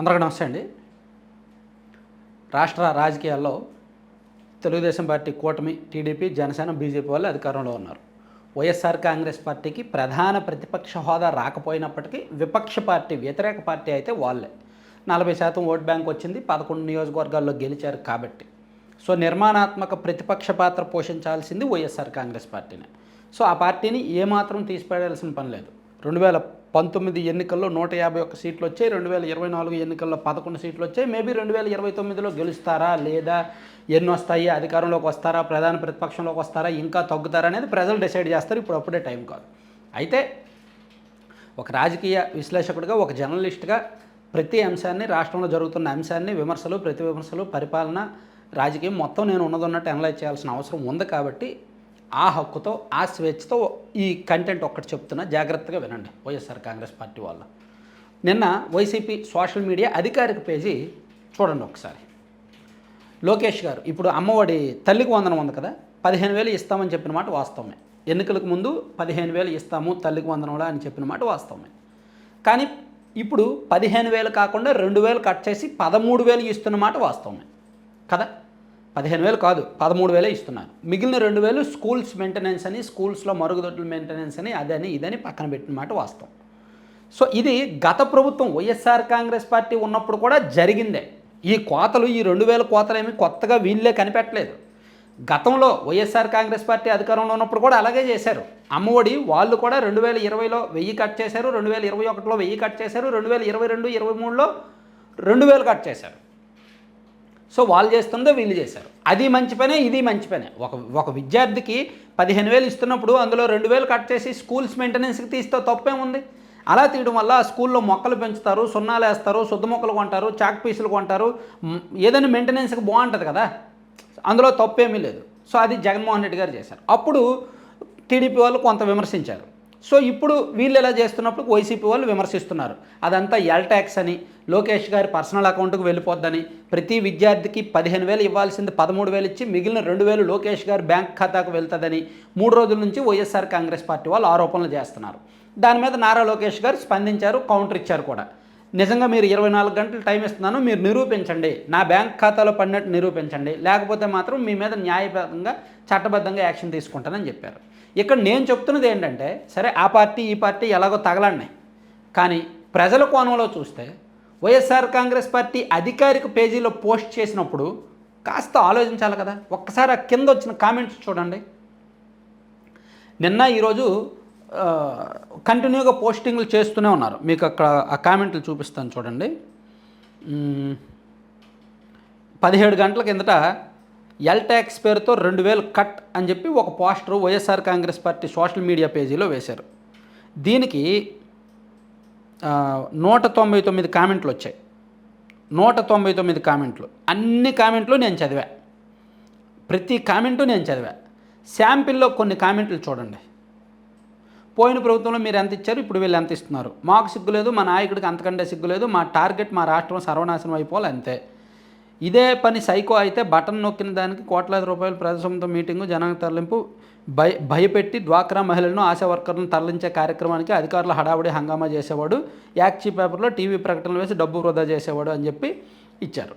అందరికీ నమస్తే అండి. రాష్ట్ర రాజకీయాల్లో తెలుగుదేశం పార్టీ కూటమి టీడీపీ జనసేన బీజేపీ వాళ్ళు అధికారంలో ఉన్నారు. వైఎస్ఆర్ కాంగ్రెస్ పార్టీకి ప్రధాన ప్రతిపక్ష హోదా రాకపోయినప్పటికీ విపక్ష పార్టీ వ్యతిరేక పార్టీ అయితే వాళ్ళే. నలభై శాతం ఓట్ బ్యాంక్ వచ్చింది పదకొండు నియోజకవర్గాల్లో గెలిచారు కాబట్టి. సో నిర్మాణాత్మక ప్రతిపక్ష పాత్ర పోషించాల్సింది వైఎస్ఆర్ కాంగ్రెస్ పార్టీనే. సో ఆ పార్టీని ఏమాత్రం తీసిపడాల్సిన పని లేదు. రెండు వేల పంతొమ్మిది ఎన్నికల్లో నూట యాభై ఒక్క సీట్లు వచ్చాయి రెండు వేల ఇరవై నాలుగు ఎన్నికల్లో పదకొండు సీట్లు వచ్చాయి. మేబీ రెండు వేల ఇరవై తొమ్మిదిలో గెలుస్తారా లేదా ఎన్ని వస్తాయి అధికారంలోకి వస్తారా ప్రధాన ప్రతిపక్షంలోకి వస్తారా ఇంకా తగ్గుతారా అనేది ప్రజలు డిసైడ్ చేస్తారు. ఇప్పుడు అప్పుడే టైం కాదు. అయితే ఒక రాజకీయ విశ్లేషకుడిగా ఒక జర్నలిస్ట్గా ప్రతి అంశాన్ని రాష్ట్రంలో జరుగుతున్న అంశాన్ని విమర్శలు ప్రతి విమర్శలు పరిపాలన రాజకీయం మొత్తం నేను ఉన్నదన్నట్టు అనలైజ్ చేయాల్సిన అవసరం ఉంది కాబట్టి ఆ హక్కుతో ఆ స్వేచ్ఛతో ఈ కంటెంట్ ఒక్కటి చెప్తున్నా. జాగ్రత్తగా వినండి. వైఎస్ఆర్ కాంగ్రెస్ పార్టీ వాళ్ళు. నిన్న వైసీపీ సోషల్ మీడియా అధికారిక పేజీ చూడండి ఒకసారి. లోకేష్ గారు ఇప్పుడు అమ్మఒడి తల్లికి వందనం ఉంది కదా పదిహేను వేలు ఇస్తామని చెప్పిన మాట వాస్తవమే. ఎన్నికలకు ముందు పదిహేను వేలు ఇస్తాము తల్లికి వందనంలా అని చెప్పిన మాట వాస్తవమే. కానీ ఇప్పుడు పదిహేను వేలు కాకుండా రెండు వేలు కట్ చేసి పదమూడు వేలు ఇస్తున్న మాట వాస్తవమే. కదా? పదిహేను వేలు కాదు పదమూడు వేలే ఇస్తున్నారు మిగిలిన రెండు వేలు స్కూల్స్ మెయింటెనెన్స్ అని స్కూల్స్లో మరుగుదొడ్ల మెయింటెనెన్స్ అని అదని ఇదని పక్కన పెట్టిన మాట వాస్తవం. సో ఇది గత ప్రభుత్వం వైఎస్ఆర్ కాంగ్రెస్ పార్టీ ఉన్నప్పుడు కూడా జరిగిందే. ఈ కోతలు ఈ రెండు వేల కోతలు ఏమి కొత్తగా వీళ్ళే కనిపెట్టలేదు. గతంలో వైఎస్ఆర్ కాంగ్రెస్ పార్టీ అధికారంలో ఉన్నప్పుడు కూడా అలాగే చేశారు. అమ్మఒడి వాళ్ళు కూడా రెండు వేల ఇరవైలో వెయ్యి కట్ చేశారు రెండు వేల ఇరవై ఒకటిలో వెయ్యి కట్ చేశారు రెండు వేల ఇరవై రెండు ఇరవై మూడులో రెండు వేలు కట్ చేశారు. సో వాళ్ళు చేస్తుందో వీళ్ళు చేశారు. అది మంచి పనే ఇది మంచి పనే. ఒక ఒక విద్యార్థికి పదిహేను వేలు ఇస్తున్నప్పుడు అందులో రెండు వేలు కట్ చేసి స్కూల్స్ మెయింటెనెన్స్కి తీస్తే తప్పేముంది? అలా తీయడం వల్ల ఆ స్కూల్లో మొక్కలు పెంచుతారు సున్నాలు వేస్తారు శుద్ధ మొక్కలు కొంటారు చాక్ పీసులు కొంటారు ఏదైనా మెయింటెనెన్స్కి బాగుంటుంది కదా? అందులో తప్పేమీ లేదు. సో అది జగన్మోహన్ రెడ్డి గారు చేశారు. అప్పుడు టీడీపీ వాళ్ళు కొంత విమర్శించారు. సో ఇప్పుడు వీళ్ళు ఎలా చేస్తున్నప్పుడు వైసీపీ వాళ్ళు విమర్శిస్తున్నారు. అదంతా ఎల్ ట్యాక్స్ అని లోకేష్ గారి పర్సనల్ అకౌంట్కి వెళ్ళిపోద్దని ప్రతి విద్యార్థికి పదిహేను వేలు ఇవ్వాల్సింది పదమూడు వేలు ఇచ్చి మిగిలిన రెండు వేలు లోకేష్ గారి బ్యాంక్ ఖాతాకు వెళ్తుందని మూడు రోజుల నుంచి వైఎస్ఆర్ కాంగ్రెస్ పార్టీ వాళ్ళు ఆరోపణలు చేస్తున్నారు. దాని మీద నారా లోకేష్ గారు స్పందించారు కౌంటర్ ఇచ్చారు కూడా. నిజంగా మీరు ఇరవై నాలుగు గంటలు టైం ఇస్తున్నాను మీరు నిరూపించండి. నా బ్యాంక్ ఖాతాలో పడినట్టు నిరూపించండి. లేకపోతే మాత్రం మీ మీద న్యాయపరంగా చట్టబద్ధంగా యాక్షన్ తీసుకుంటానని చెప్పారు. ఇక్కడ నేను చెప్తున్నది ఏంటంటే సరే ఆ పార్టీ ఈ పార్టీ ఎలాగో తగలన్నాయి. కానీ ప్రజల కోణంలో చూస్తే వైఎస్ఆర్ కాంగ్రెస్ పార్టీ అధికారిక పేజీలో పోస్ట్ చేసినప్పుడు కాస్త ఆలోచించాలి కదా. ఒక్కసారి ఆ కింద వచ్చిన కామెంట్స్ చూడండి. నిన్న ఈరోజు కంటిన్యూగా పోస్టింగ్లు చేస్తూనే ఉన్నారు. మీకు అక్కడ ఆ కామెంట్లు చూపిస్తాను చూడండి. పదిహేడు గంటల కిందట ఎల్ ట్యాక్స్ పేరుతో రెండు వేలు కట్ అని చెప్పి ఒక poster YSR Congress party social media పేజీలో వేశారు. దీనికి నూట తొంభై తొమ్మిది కామెంట్లు వచ్చాయి. నూట తొంభై తొమ్మిది కామెంట్లు. అన్ని కామెంట్లు నేను చదివా. ప్రతి కామెంటు నేను చదివా. శాంపిల్లో కొన్ని కామెంట్లు చూడండి. పోయిన ప్రభుత్వంలో మీరు ఎంత ఇచ్చారు ఇప్పుడు వీళ్ళు ఎంత ఇస్తున్నారు? మాకు సిగ్గులేదు మా నాయకుడికి అంతకంటే సిగ్గులేదు మా టార్గెట్ మా రాష్ట్రం సర్వనాశనం అయిపోవాలి అంతే. ఇదే పని సైకో అయితే బటన్ నొక్కిన దానికి కోట్లాది రూపాయలు ప్రజాసంతో మీటింగు జనానికి తరలింపు భయ భయపెట్టి డ్వాక్రా మహిళలను ఆశా వర్కర్లను తరలించే కార్యక్రమానికి అధికారులు హడావుడి హంగామా చేసేవాడు. యాక్చీ పేపర్లో టీవీ ప్రకటనలు వేసి డబ్బు వృధా చేసేవాడు అని చెప్పి ఇచ్చారు.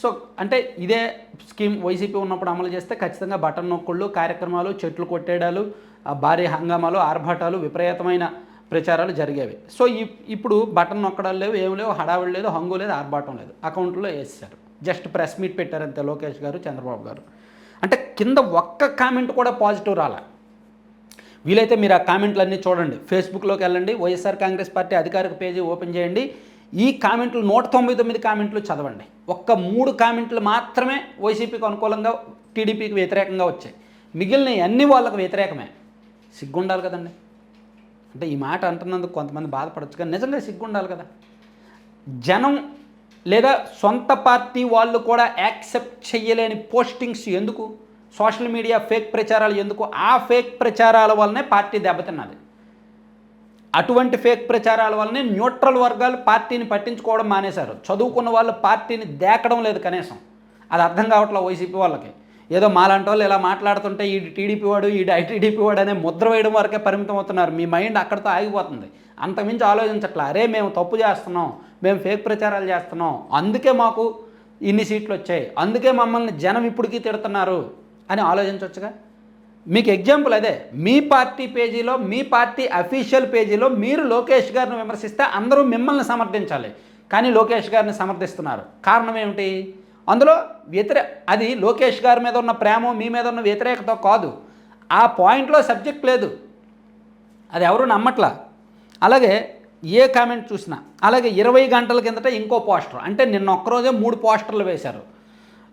సో అంటే ఇదే స్కీమ్ వైసీపీ ఉన్నప్పుడు అమలు చేస్తే ఖచ్చితంగా బటన్ నొక్కుళ్ళు కార్యక్రమాలు చెట్లు కొట్టేయడాలు ఆ భారీ హంగామాలు ఆర్భాటాలు విపరీతమైన ప్రచారాలు జరిగేవి. సో ఇప్పుడు బటన్ నొక్కడాలు లేవు ఏం లేవు హడావిడి లేదు హంగు లేదు ఆర్భాటం లేదు. అకౌంట్లో వేసేసారు జస్ట్ ప్రెస్ మీట్ పెట్టారంతే లోకేష్ గారు చంద్రబాబు గారు. అంటే కింద ఒక్క కామెంట్ కూడా పాజిటివ్ రాలే. వీలైతే మీరు ఆ కామెంట్లన్నీ చూడండి. ఫేస్బుక్లోకి వెళ్ళండి వైఎస్ఆర్ కాంగ్రెస్ పార్టీ అధికారిక పేజీ ఓపెన్ చేయండి. ఈ కామెంట్లు నూట తొంభై తొమ్మిది కామెంట్లు చదవండి. ఒక్క మూడు కామెంట్లు మాత్రమే వైసీపీకి అనుకూలంగా టీడీపీకి వ్యతిరేకంగా వచ్చాయి. మిగిలిన అన్ని వాళ్ళకు వ్యతిరేకమే. సిగ్గుండాలి కదండి. అంటే ఈ మాట అంటున్నందుకు కొంతమంది బాధపడచ్చు కానీ నిజంగా సిగ్గుండాలి కదా. జనం లేదా సొంత పార్టీ వాళ్ళు కూడా యాక్సెప్ట్ చేయలేని పోస్టింగ్స్ ఎందుకు? సోషల్ మీడియా ఫేక్ ప్రచారాలు ఎందుకు? ఆ ఫేక్ ప్రచారాల వల్లనే పార్టీ దెబ్బతిన్నది. అటువంటి ఫేక్ ప్రచారాల వల్లనే న్యూట్రల్ వర్గాలు పార్టీని పట్టించుకోవడం మానేశారు. చదువుకున్న వాళ్ళు పార్టీని దేకడం లేదు కనీసం. అది అర్థం కావట్లేదు వైసీపీ వాళ్ళకి? ఏదో మాలాంటి వాళ్ళు ఇలా మాట్లాడుతుంటే ఈ టీడీపీ వాడు ఈ ఐటీడీపీ వాడు అనే ముద్ర వేయడం వరకే పరిమితం అవుతున్నారు మీ మైండ్ అక్కడితో ఆగిపోతుంది. అంతకుమించి ఆలోచించట్లా. అరే మేము తప్పు చేస్తున్నాం. మేము ఫేక్ ప్రచారాలు చేస్తున్నాం. అందుకే మాకు ఇన్ని సీట్లు వచ్చాయి. అందుకే మమ్మల్ని జనం ఇప్పటికీ తిడుతున్నారు అని ఆలోచించవచ్చుగా మీకు ఎగ్జాంపుల్ అదే. మీ పార్టీ పేజీలో మీ పార్టీ అఫీషియల్ పేజీలో మీరు లోకేష్ గారిని విమర్శిస్తే అందరూ మిమ్మల్ని సమర్థించాలి. కానీ లోకేష్ గారిని సమర్థిస్తున్నారు. కారణం ఏమిటి? అందులో వ్యతిరే అది లోకేష్ గారి మీద ఉన్న ప్రేమ మీ మీద ఉన్న వ్యతిరేకత కాదు. ఆ పాయింట్లో సబ్జెక్ట్ లేదు. అది ఎవరు నమ్మట్లా. అలాగే ఏ కామెంట్ చూసినా. అలాగే ఇరవై గంటల కిందట ఇంకో పోస్టర్. అంటే నిన్న ఒక్కరోజే మూడు పోస్టర్లు వేశారు.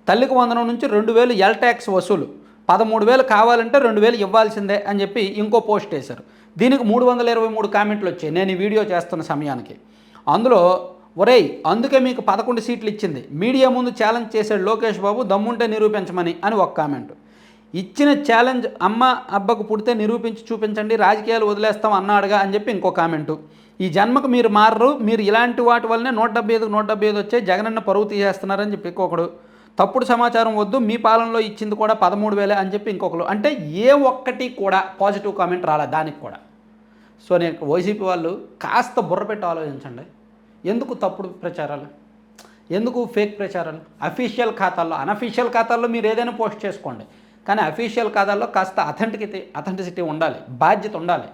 తల్లికి వందనం నుంచి రెండు వేలు ఎల్ ట్యాక్స్ వసూలు. పదమూడు వేలు కావాలంటే రెండు వేలు ఇవ్వాల్సిందే అని చెప్పి ఇంకో పోస్ట్ వేశారు. దీనికి మూడు వందల ఇరవై మూడు కామెంట్లు వచ్చాయి. నేను ఈ వీడియో చేస్తున్న సమయానికి. అందులో ఒరేయ్ అందుకే మీకు పదకొండు సీట్లు ఇచ్చింది. మీడియా ముందు ఛాలెంజ్ చేశాడు లోకేష్ బాబు దమ్ముంటే నిరూపించమని అని ఒక కామెంట్ ఇచ్చిన ఛాలెంజ్ అమ్మ అబ్బకు పుడితే నిరూపించి చూపించండి రాజకీయాలు వదిలేస్తాం అన్నాడుగా అని చెప్పి ఇంకో కామెంటు ఈ జన్మకు మీరు మారరు మీరు ఇలాంటి వాటి వల్లనే నూట డెబ్బై ఐదుకు నూట డెబ్బై ఐదు వచ్చే జగనన్న పరువు తీసేస్తున్నారని చెప్పి ఇంకొకడు. తప్పుడు సమాచారం వద్దు మీ పాలనలో ఇచ్చింది కూడా పదమూడు వేలే అని చెప్పి ఇంకొకరు. అంటే ఏ ఒక్కటి కూడా పాజిటివ్ కామెంట్ రాలే దానికి కూడా. సో నేను వైసీపీ వాళ్ళు కాస్త బుర్ర పెట్టి ఆలోచించండి. ఎందుకు తప్పుడు ప్రచారాలు? ఎందుకు ఫేక్ ప్రచారాలు? అఫీషియల్ ఖాతాల్లో అనఫీషియల్ ఖాతాల్లో మీరు ఏదైనా పోస్ట్ చేసుకోండి. కానీ అఫీషియల్ ఖాతాల్లో కాస్త అథెంటికిటీ అథెంటిసిటీ ఉండాలి బాధ్యత ఉండాలి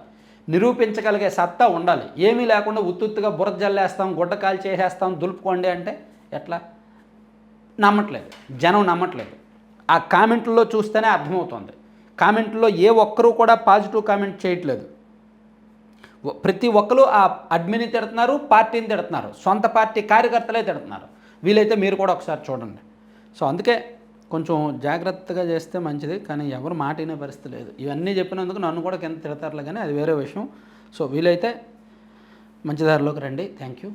నిరూపించగలిగే సత్తా ఉండాలి. ఏమీ లేకుండా ఉత్తుత్తుగా బురద జల్లేస్తాం గుడ్డకాలు చేసేస్తాం దులుపుకోండి అంటే ఎట్లా? నమ్మట్లేదు. జనం నమ్మట్లేదు. ఆ కామెంట్లో చూస్తేనే అర్థమవుతుంది. కామెంట్లో ఏ ఒక్కరూ కూడా పాజిటివ్ కామెంట్ చేయట్లేదు. ప్రతి ఒక్కరు ఆ అడ్మిని తిడుతున్నారు పార్టీని తిడుతున్నారు. సొంత పార్టీ కార్యకర్తలే తిడుతున్నారు. వీలైతే మీరు కూడా ఒకసారి చూడండి. సో అందుకే కొంచెం జాగ్రత్తగా చేస్తే మంచిది కానీ ఎవరు మాట వినే పరిస్థితి లేదు. ఇవన్నీ చెప్పినందుకు నన్ను కూడా కింద తిడతారులే కానీ అది వేరే విషయం. సో వీలైతే మంచి దారిలోకి రండి. Thank you